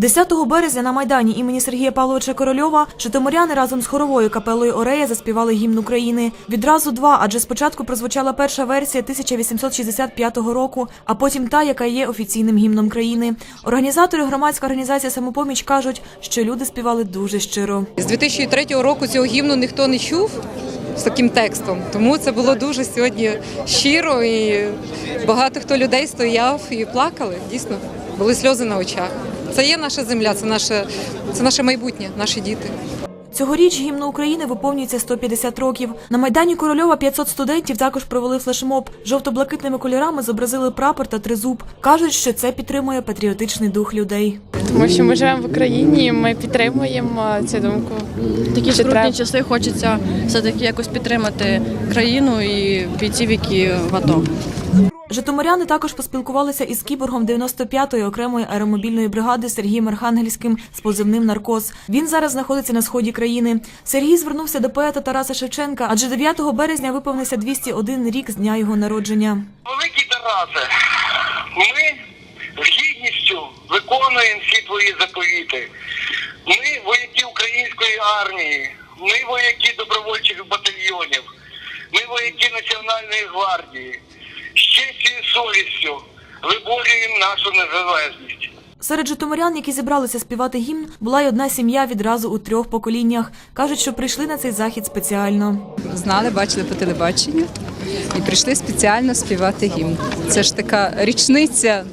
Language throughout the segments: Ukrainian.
10 березня на майдані імені Сергія Павловича Корольова житомиряни разом з хоровою капелою Орея заспівали гімн України. Відразу два, адже спочатку прозвучала перша версія 1865 року, а потім та, яка є офіційним гімном країни. Організатори громадська організація Самопоміч кажуть, що люди співали дуже щиро. З 2003 року цього гімну ніхто не чув з таким текстом, тому це було дуже сьогодні щиро і багато хто людей стояв і плакали. Дійсно, були сльози на очах. Це є наша земля, це наше, це наше майбутнє, наші діти. Цьогоріч гімну України виповнюється 150 років. На майдані Корольова 500 студентів також провели флешмоб. Жовто-блакитними кольорами зобразили прапор та тризуб. кажуть, що це підтримує патріотичний дух людей. Тому що ми живемо в Україні, ми підтримуємо цю думку. такі скрутні часи хочеться все-таки якось підтримати країну і бійців, які в АТО. Житомиряни також поспілкувалися із кіборгом 95-ї окремої аеромобільної бригади Сергієм Архангельським з позивним наркоз. Він зараз знаходиться на сході країни. Сергій звернувся до поета Тараса Шевченка, адже 9 березня виповнився 201 рік з дня його народження. Великий Тарасе, ми з гідністю виконуємо всі твої заповіти. Ми вояки української армії, ми вояки добровольчих батальйонів, ми вояки Національної гвардії. Честю і совістю виборюємо нашу незалежність. Серед житомирян, які зібралися співати гімн, була й одна сім'я відразу у трьох поколіннях. кажуть, що прийшли на цей захід спеціально. Знали, бачили по телебаченню і прийшли спеціально співати гімн. Це ж така річниця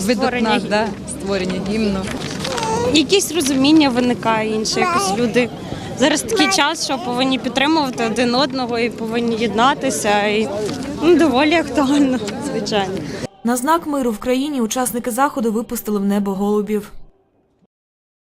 видатна да, створення гімну. якесь розуміння виникає інше, якось люди. Зараз такий час, що повинні підтримувати один одного і повинні єднатися. І ну, доволі актуально, звичайно. На знак миру в країні учасники заходу випустили в небо голубів.